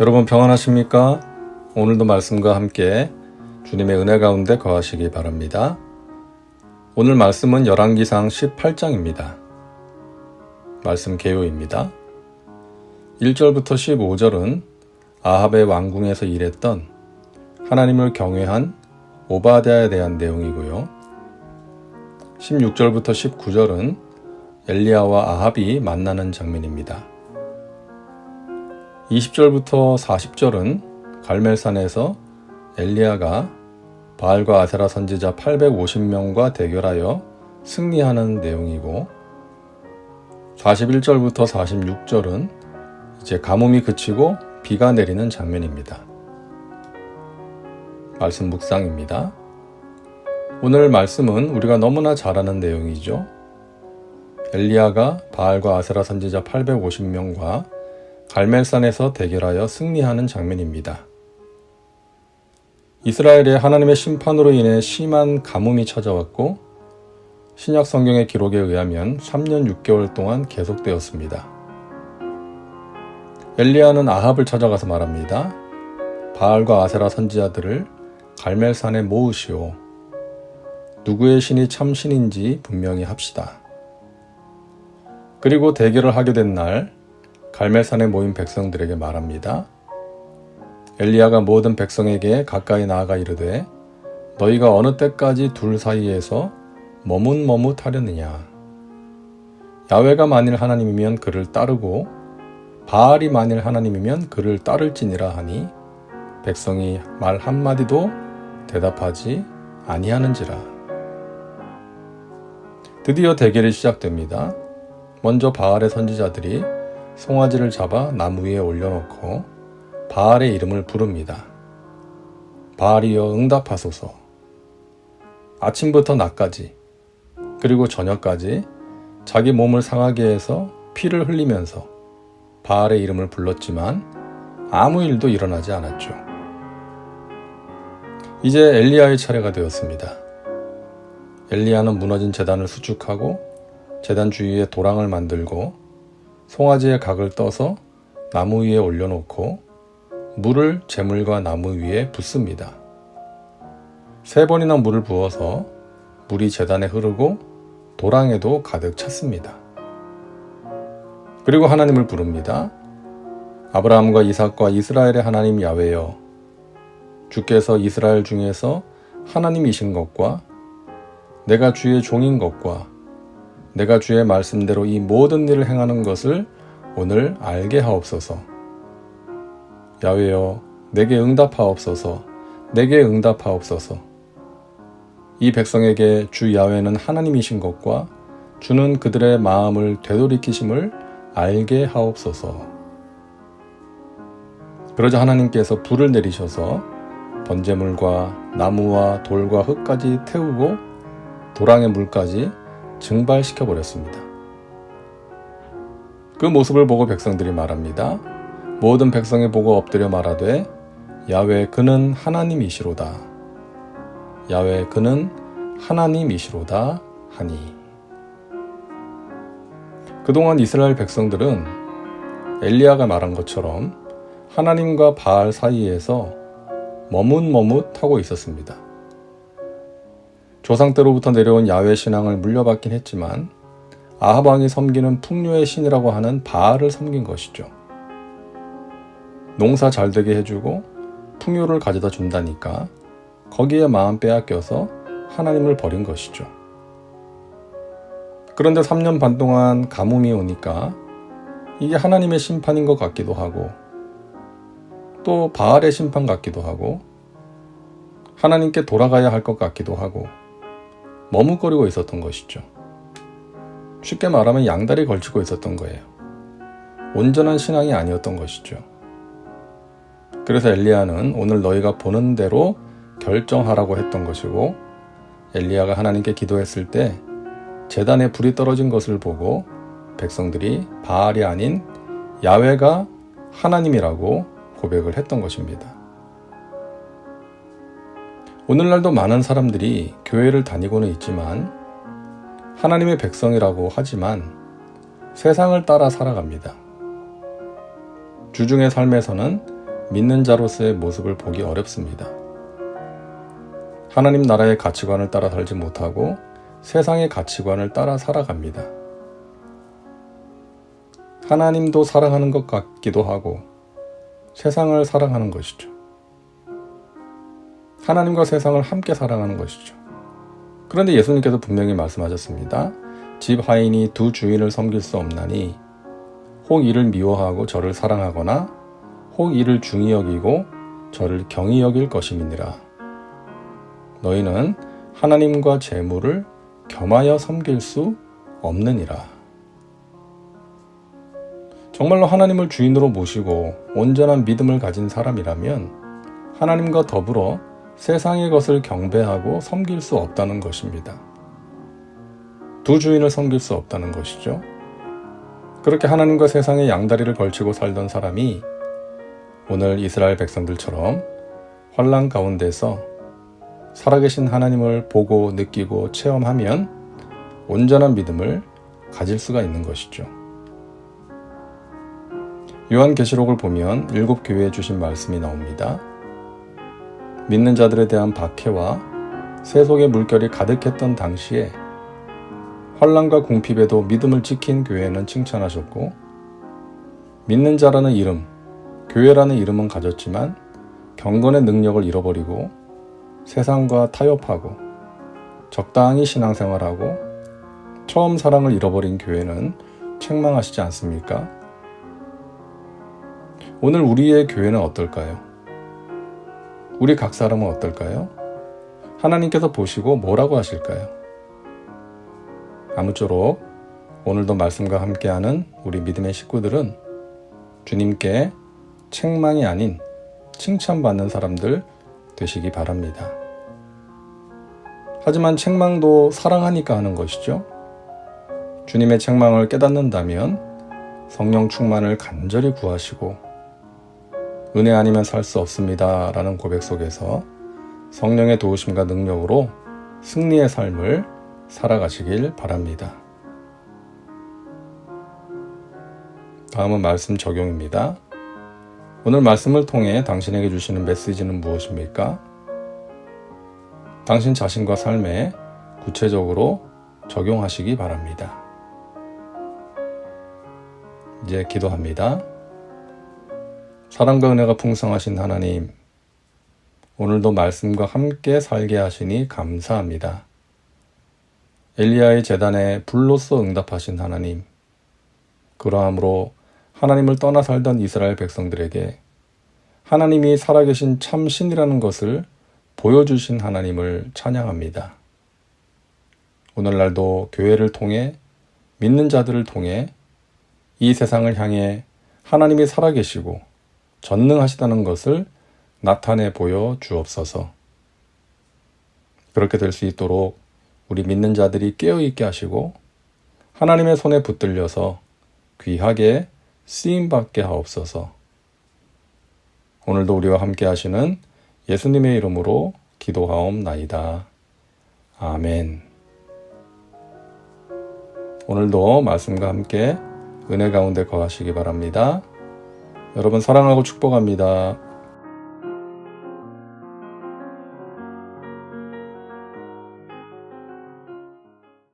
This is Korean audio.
여러분 평안하십니까? 오늘도 말씀과 함께 주님의 은혜 가운데 거하시기 바랍니다. 오늘 말씀은 열왕기상 18장입니다. 말씀 개요입니다. 1절부터 15절은 아합의 왕궁에서 일했던 하나님을 경외한 오바댜에 대한 내용이고요. 16절부터 19절은 엘리야와 아합이 만나는 장면입니다. 20절부터 40절은 갈멜산에서 엘리야가 바알과 아세라 선지자 850명과 대결하여 승리하는 내용이고 41절부터 46절은 이제 가뭄이 그치고 비가 내리는 장면입니다. 말씀 묵상입니다. 오늘 말씀은 우리가 너무나 잘 아는 내용이죠. 엘리야가 바알과 아세라 선지자 850명과 갈멜산에서 대결하여 승리하는 장면입니다. 이스라엘의 하나님의 심판으로 인해 심한 가뭄이 찾아왔고 신약 성경의 기록에 의하면 3년 6개월 동안 계속되었습니다. 엘리야는 아합을 찾아가서 말합니다. 바알과 아세라 선지자들을 갈멜산에 모으시오. 누구의 신이 참 신인지 분명히 합시다. 그리고 대결을 하게 된 날 갈멜산에 모인 백성들에게 말합니다. 엘리야가 모든 백성에게 가까이 나아가 이르되 너희가 어느 때까지 둘 사이에서 머뭇머뭇하려느냐 야외가 만일 하나님이면 그를 따르고 바알이 만일 하나님이면 그를 따를지니라 하니 백성이 말 한마디도 대답하지 아니하는지라 드디어 대결이 시작됩니다. 먼저 바알의 선지자들이 송아지를 잡아 나무 위에 올려놓고 바알의 이름을 부릅니다. 바알이여 응답하소서. 아침부터 낮까지 그리고 저녁까지 자기 몸을 상하게 해서 피를 흘리면서 바알의 이름을 불렀지만 아무 일도 일어나지 않았죠. 이제 엘리야의 차례가 되었습니다. 엘리야는 무너진 재단을 수축하고 재단 주위에 도랑을 만들고 송아지의 각을 떠서 나무 위에 올려놓고 물을 재물과 나무 위에 붓습니다. 세 번이나 물을 부어서 물이 재단에 흐르고 도랑에도 가득 찼습니다. 그리고 하나님을 부릅니다. 아브라함과 이삭과 이스라엘의 하나님 야외여 주께서 이스라엘 중에서 하나님이신 것과 내가 주의 종인 것과 내가 주의 말씀대로 이 모든 일을 행하는 것을 오늘 알게 하옵소서. 야외여, 내게 응답하옵소서. 내게 응답하옵소서. 이 백성에게 주 야외는 하나님이신 것과 주는 그들의 마음을 되돌이키심을 알게 하옵소서. 그러자 하나님께서 불을 내리셔서 번제물과 나무와 돌과 흙까지 태우고 도랑의 물까지 증발시켜 버렸습니다. 그 모습을 보고 백성들이 말합니다. 모든 백성이 보고 엎드려 말하되 야외 그는 하나님이시로다. 야외 그는 하나님이시로다 하니. 그동안 이스라엘 백성들은 엘리야가 말한 것처럼 하나님과 바알 사이에서 머뭇머뭇하고 있었습니다. 조상 때로부터 내려온 야외 신앙을 물려받긴 했지만 아합 왕이 섬기는 풍류의 신이라고 하는 바알을 섬긴 것이죠. 농사 잘 되게 해주고 풍요를 가져다 준다니까 거기에 마음 빼앗겨서 하나님을 버린 것이죠. 그런데 3년 반 동안 가뭄이 오니까 이게 하나님의 심판인 것 같기도 하고 또 바알의 심판 같기도 하고 하나님께 돌아가야 할 것 같기도 하고 머뭇거리고 있었던 것이죠. 쉽게 말하면 양다리 걸치고 있었던 거예요. 온전한 신앙이 아니었던 것이죠. 그래서 엘리야는 오늘 너희가 보는 대로 결정하라고 했던 것이고 엘리야가 하나님께 기도했을 때 재단에 불이 떨어진 것을 보고 백성들이 바알이 아닌 야외가 하나님이라고 고백을 했던 것입니다. 오늘날도 많은 사람들이 교회를 다니고는 있지만 하나님의 백성이라고 하지만 세상을 따라 살아갑니다. 주중의 삶에서는 믿는 자로서의 모습을 보기 어렵습니다. 하나님 나라의 가치관을 따라 살지 못하고 세상의 가치관을 따라 살아갑니다. 하나님도 사랑하는 것 같기도 하고 세상을 사랑하는 것이죠. 하나님과 세상을 함께 사랑하는 것이죠. 그런데 예수님께서 분명히 말씀하셨습니다. 집 하인이 두 주인을 섬길 수 없나니 혹 이를 미워하고 저를 사랑하거나 혹 이를 중히 여기고 저를 경히 여길 것임이니라. 너희는 하나님과 재물을 겸하여 섬길 수 없느니라. 정말로 하나님을 주인으로 모시고 온전한 믿음을 가진 사람이라면 하나님과 더불어 세상의 것을 경배하고 섬길 수 없다는 것입니다. 두 주인을 섬길 수 없다는 것이죠. 그렇게 하나님과 세상의 양다리를 걸치고 살던 사람이 오늘 이스라엘 백성들처럼 환란 가운데서 살아계신 하나님을 보고 느끼고 체험하면 온전한 믿음을 가질 수가 있는 것이죠. 요한계시록을 보면 일곱 교회에 주신 말씀이 나옵니다. 믿는 자들에 대한 박해와 세속의 물결이 가득했던 당시에 환란과 궁핍에도 믿음을 지킨 교회는 칭찬하셨고 믿는 자라는 이름, 교회라는 이름은 가졌지만 경건의 능력을 잃어버리고 세상과 타협하고 적당히 신앙생활하고 처음 사랑을 잃어버린 교회는 책망하시지 않습니까? 오늘 우리의 교회는 어떨까요? 우리 각 사람은 어떨까요? 하나님께서 보시고 뭐라고 하실까요? 아무쪼록 오늘도 말씀과 함께하는 우리 믿음의 식구들은 주님께 책망이 아닌 칭찬받는 사람들 되시기 바랍니다. 하지만 책망도 사랑하니까 하는 것이죠. 주님의 책망을 깨닫는다면 성령 충만을 간절히 구하시고 은혜 아니면 살 수 없습니다. 라는 고백 속에서 성령의 도우심과 능력으로 승리의 삶을 살아가시길 바랍니다. 다음은 말씀 적용입니다. 오늘 말씀을 통해 당신에게 주시는 메시지는 무엇입니까? 당신 자신과 삶에 구체적으로 적용하시기 바랍니다. 이제 기도합니다. 사랑과 은혜가 풍성하신 하나님, 오늘도 말씀과 함께 살게 하시니 감사합니다. 엘리야의 재단에 불로써 응답하신 하나님, 그러함으로 하나님을 떠나 살던 이스라엘 백성들에게 하나님이 살아계신 참 신이라는 것을 보여주신 하나님을 찬양합니다. 오늘날도 교회를 통해 믿는 자들을 통해 이 세상을 향해 하나님이 살아계시고 전능하시다는 것을 나타내 보여 주옵소서. 그렇게 될 수 있도록 우리 믿는 자들이 깨어 있게 하시고 하나님의 손에 붙들려서 귀하게 쓰임 받게 하옵소서. 오늘도 우리와 함께 하시는 예수님의 이름으로 기도하옵나이다. 아멘. 오늘도 말씀과 함께 은혜 가운데 거하시기 바랍니다. 여러분 사랑하고 축복합니다.